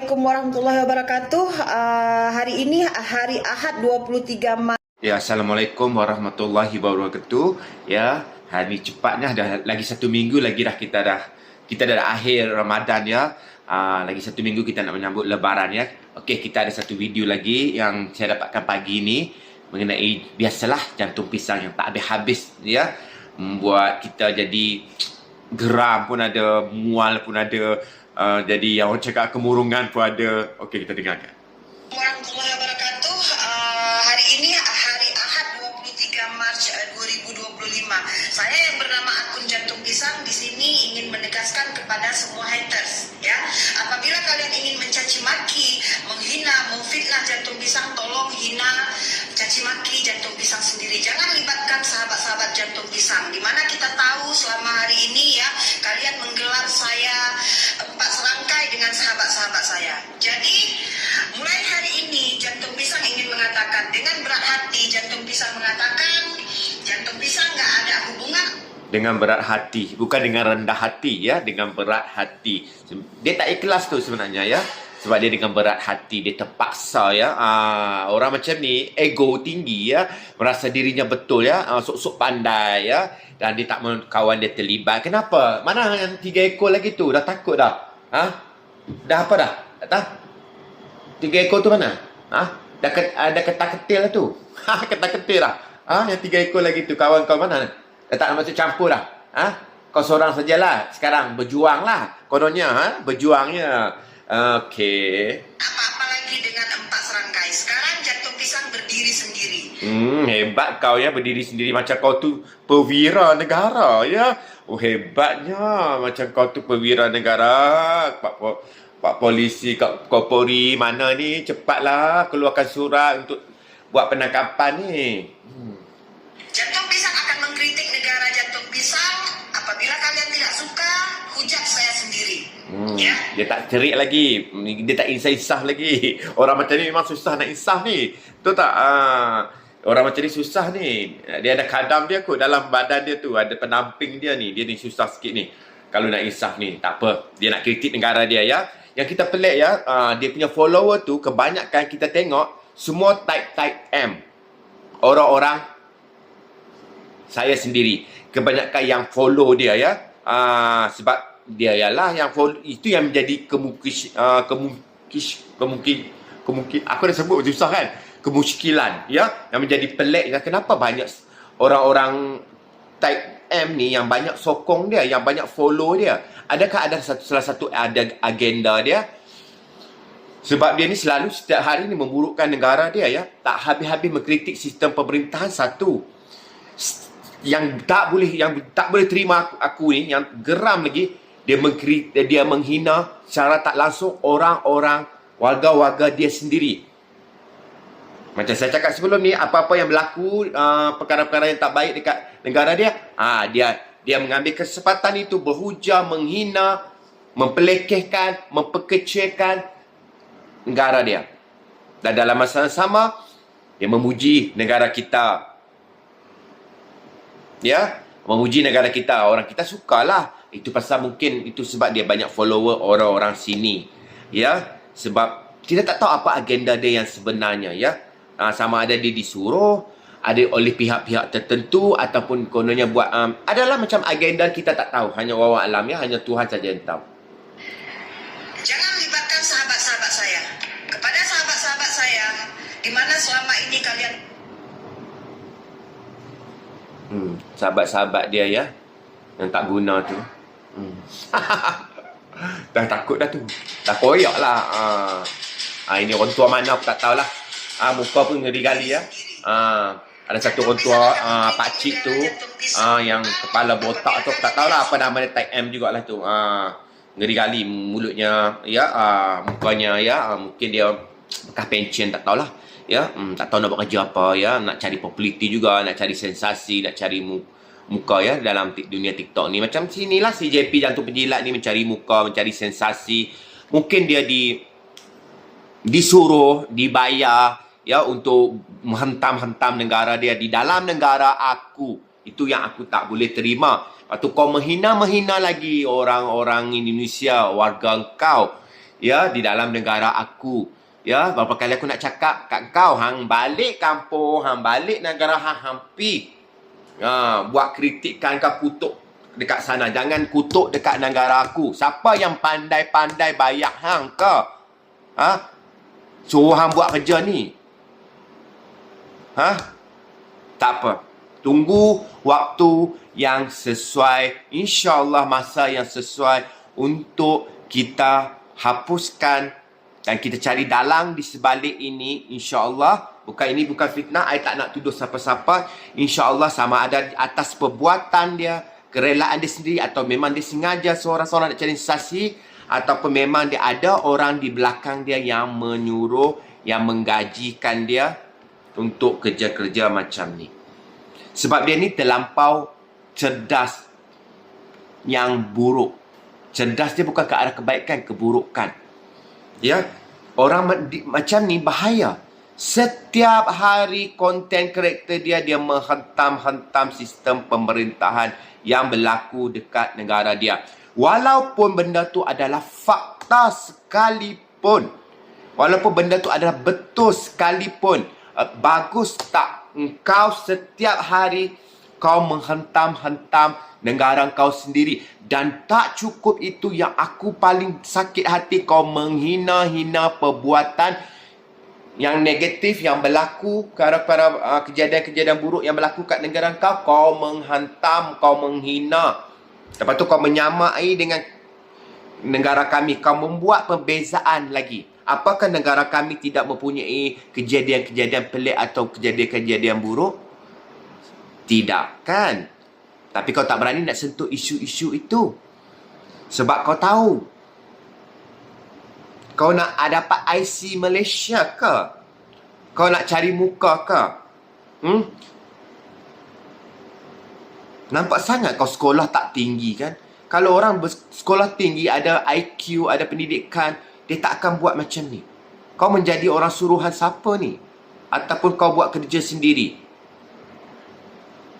Assalamualaikum warahmatullahi wabarakatuh. Uh, hari ini hari Ahad 23 Mac. Ya, Assalamualaikum warahmatullahi wabarakatuh. Ya, hari cepatnya dah lagi satu minggu lagi dah kita dah kita dah akhir Ramadan ya. Uh, lagi satu minggu kita nak menyambut lebaran ya. Okey, kita ada satu video lagi yang saya dapatkan pagi ini mengenai biasalah jantung pisang yang tak habis-habis ya. Membuat kita jadi geram pun ada, mual pun ada. Uh, jadi yang orang cakap kemurungan pun ada. Okey, kita dengarkan. Warahmatullahi wabarakatuh. Uh, hari ini hari Ahad 23 Mac uh, 2025. Saya yang bernama akun Jantung Pisang di sini ingin menegaskan kepada semua haters ya. Apabila kalian ingin mencaci maki, menghina, memfitnah Jantung Pisang, tolong hina caci maki Jantung Pisang sendiri. Jangan libatkan sahabat-sahabat Jantung Pisang. Di mana kita tahu selama hari ini ya dengan berat hati. Bukan dengan rendah hati ya. Dengan berat hati. Dia tak ikhlas tu sebenarnya ya. Sebab dia dengan berat hati. Dia terpaksa ya. Aa, orang macam ni ego tinggi ya. Merasa dirinya betul ya. Aa, sok-sok pandai ya. Dan dia tak mahu kawan dia terlibat. Kenapa? Mana yang tiga ekor lagi tu? Dah takut dah? Ha? Dah apa dah? Tak tiga ekor tu mana? Ha? Dah ke, dah ketak-ketil lah tu. Ha ketak-ketil lah ha yang tiga ekor lagi tu. Kawan kau mana tak nak masuk campur dah. Ha? Kau seorang sajalah. Sekarang berjuang lah. Kononnya, ha? Berjuangnya. Okey. apa-apa lagi dengan empat serangkai. Sekarang Jantung Pisang berdiri sendiri. Hmm, hebat kau ya berdiri sendiri macam kau tu perwira negara ya. Oh hebatnya macam kau tu perwira negara. Pak po, Pak polisi kau Polri mana ni cepatlah keluarkan surat untuk buat penangkapan ni. Hmm. Jantung Hmm. Ya. Dia tak cerik lagi. Dia tak insaf-insaf lagi. Orang macam ni memang susah nak insaf ni. Tahu tak? Ah, orang macam ni susah ni. Dia ada kadam dia kot dalam badan dia tu. Ada penamping dia ni. Dia ni susah sikit ni. Kalau nak insaf ni. Tak apa. Dia nak kritik negara dia ya. Yang kita pelik ya. ah, dia punya follower tu. Kebanyakan kita tengok. Semua type-type M. Orang-orang saya sendiri kebanyakan yang follow dia ya uh, sebab dia ialah yang itu yang menjadi kemungkis uh, kemungkis kemungkin kemungkin aku dah sebut susah kan? Kemuskilan ya? Yang menjadi pelik ya? Kenapa banyak orang-orang type M ni yang banyak sokong dia yang banyak follow dia? Adakah ada satu salah satu ada agenda dia? Sebab dia ni selalu setiap hari ni memburukkan negara dia ya? Tak habis-habis mengkritik sistem pemerintahan satu. Yang tak boleh yang tak boleh terima aku, aku ni yang geram lagi dia mengkri, dia menghina secara tak langsung orang-orang warga-warga dia sendiri. Macam saya cakap sebelum ni apa-apa yang berlaku uh, perkara-perkara yang tak baik dekat negara dia, ah dia dia mengambil kesempatan itu berhujah, menghina, mempelekehkan, memperkecilkan negara dia. Dan dalam masa yang sama dia memuji negara kita, ya memuji negara kita orang kita sukalah itu pasal mungkin itu sebab dia banyak follower orang-orang sini ya. Sebab kita tak tahu apa agenda dia yang sebenarnya ya. Ha, sama ada dia disuruh ada oleh pihak-pihak tertentu ataupun kononnya buat um, adalah macam agenda kita tak tahu. Hanya wawa alam ya. Hanya Tuhan saja yang tahu. Jangan libatkan sahabat-sahabat saya. Kepada sahabat-sahabat saya, di mana selama ini kalian hmm, sahabat-sahabat dia ya yang tak guna tu hmm. dah takut dah tu. Dah koyak lah. Ha. ha, ini orang tua mana aku tak tahulah ha, muka pun ngeri gali ya. Ha, ada satu orang tua uh, pakcik tu uh, yang kepala botak tu aku tak tahulah apa nama dia type M jugalah tu. Uh, ngeri gali mulutnya ya uh, mukanya ya. Uh, mungkin dia bekas pension tak tahulah ya hmm, tak tahu nak buat kerja apa ya. Nak cari populariti juga nak cari sensasi nak cari mu, muka ya dalam dunia TikTok ni macam sinilah si JP jantung penjilat ni mencari muka mencari sensasi mungkin dia di disuruh dibayar ya untuk menghentam-hentam negara dia di dalam negara aku itu yang aku tak boleh terima Lepas tu kau menghina-menghina lagi orang-orang Indonesia, warga kau. ya di dalam negara aku. Ya, berapa kali aku nak cakap kat kau hang balik kampung, hang balik negara hang hampi. Ha, buat kritikan kau kutuk dekat sana. Jangan kutuk dekat negara aku. Siapa yang pandai-pandai bayar hang ke? Ha? Suruh hang buat kerja ni. Ha? Tak apa. Tunggu waktu yang sesuai. InsyaAllah masa yang sesuai untuk kita hapuskan dan kita cari dalang di sebalik ini. InsyaAllah. Bukan ini bukan fitnah. I tak nak tuduh siapa-siapa. InsyaAllah sama ada atas perbuatan dia. Kerelaan dia sendiri. Atau memang dia sengaja seorang-seorang nak cari sensasi. Ataupun memang dia ada orang di belakang dia yang menyuruh. Yang menggajikan dia. Untuk kerja-kerja macam ni. Sebab dia ni terlampau cerdas yang buruk. Cerdas dia bukan ke arah kebaikan, keburukan. Ya, orang macam ni bahaya. Setiap hari konten karakter dia dia menghentam-hentam sistem pemerintahan yang berlaku dekat negara dia. Walaupun benda tu adalah fakta sekalipun. Walaupun benda tu adalah betul sekalipun. Uh, bagus tak engkau setiap hari kau menghentam-hentam negara kau sendiri dan tak cukup itu yang aku paling sakit hati kau menghina-hina perbuatan yang negatif yang berlaku kerana uh, kejadian-kejadian buruk yang berlaku kat negara kau kau menghantam kau menghina lepas tu kau menyamai dengan negara kami kau membuat perbezaan lagi apakah negara kami tidak mempunyai kejadian-kejadian pelik atau kejadian-kejadian buruk? Tidak kan? Tapi kau tak berani nak sentuh isu-isu itu. Sebab kau tahu. Kau nak dapat IC Malaysia ke? Kau nak cari muka ke? Hmm? Nampak sangat kau sekolah tak tinggi kan? Kalau orang sekolah tinggi, ada IQ, ada pendidikan, dia tak akan buat macam ni. Kau menjadi orang suruhan siapa ni? Ataupun kau buat kerja sendiri?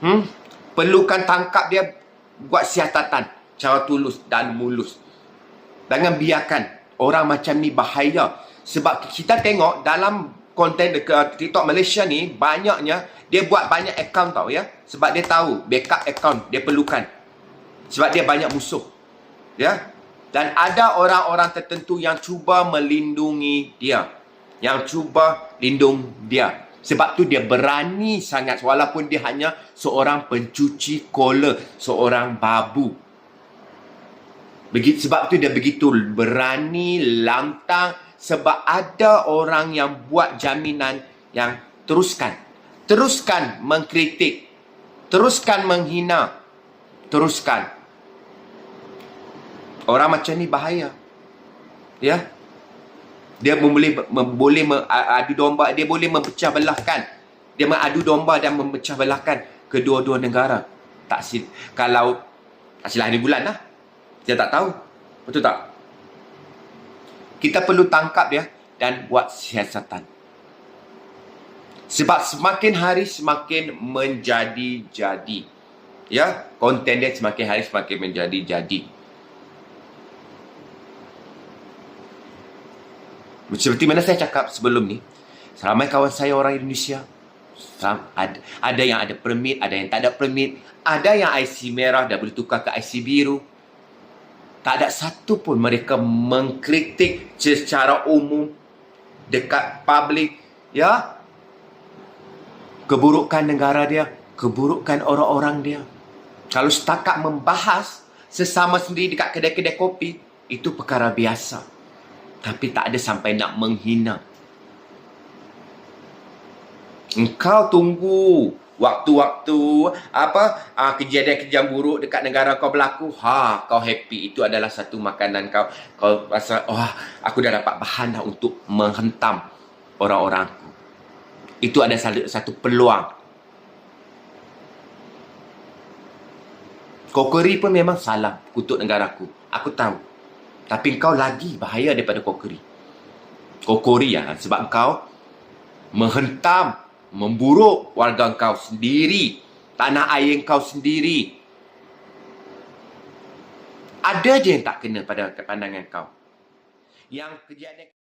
Hmm? Perlukan tangkap dia buat siasatan. Cara tulus dan mulus. Jangan biarkan orang macam ni bahaya. Sebab kita tengok dalam konten dekat TikTok Malaysia ni, banyaknya dia buat banyak akaun tau ya. Sebab dia tahu backup akaun dia perlukan. Sebab dia banyak musuh. Ya. Dan ada orang-orang tertentu yang cuba melindungi dia. Yang cuba lindung dia. Sebab tu dia berani sangat walaupun dia hanya seorang pencuci kola, seorang babu. Begitu sebab tu dia begitu berani lantang sebab ada orang yang buat jaminan yang teruskan. Teruskan mengkritik. Teruskan menghina. Teruskan. Orang macam ni bahaya. Ya. Dia boleh boleh adu domba, dia boleh memecah belahkan. Dia mengadu domba dan memecah belahkan kedua-dua negara. Tak sil kalau tak silap hari bulan lah. Kita tak tahu. Betul tak? Kita perlu tangkap dia dan buat siasatan. Sebab semakin hari semakin menjadi-jadi. Ya, konten dia semakin hari semakin menjadi-jadi. Seperti mana saya cakap sebelum ni, ramai kawan saya orang Indonesia, ada, ada yang ada permit, ada yang tak ada permit, ada yang IC merah dah boleh tukar ke IC biru. Tak ada satu pun mereka mengkritik secara umum dekat publik, ya, keburukan negara dia, keburukan orang-orang dia. Kalau setakat membahas sesama sendiri dekat kedai-kedai kopi, itu perkara biasa tapi tak ada sampai nak menghina. Engkau tunggu waktu-waktu apa uh, kejadian-kejadian buruk dekat negara kau berlaku, ha kau happy. Itu adalah satu makanan kau. Kau rasa, oh aku dah dapat bahan dah untuk menghentam orang-orang aku. Itu ada satu, satu peluang. Kokori pun memang salah kutuk negaraku. Aku tahu. Tapi kau lagi bahaya daripada kokori. Kokori ya, sebab kau menghentam, memburuk warga kau sendiri, tanah air kau sendiri. Ada je yang tak kena pada pandangan kau. yang kejadian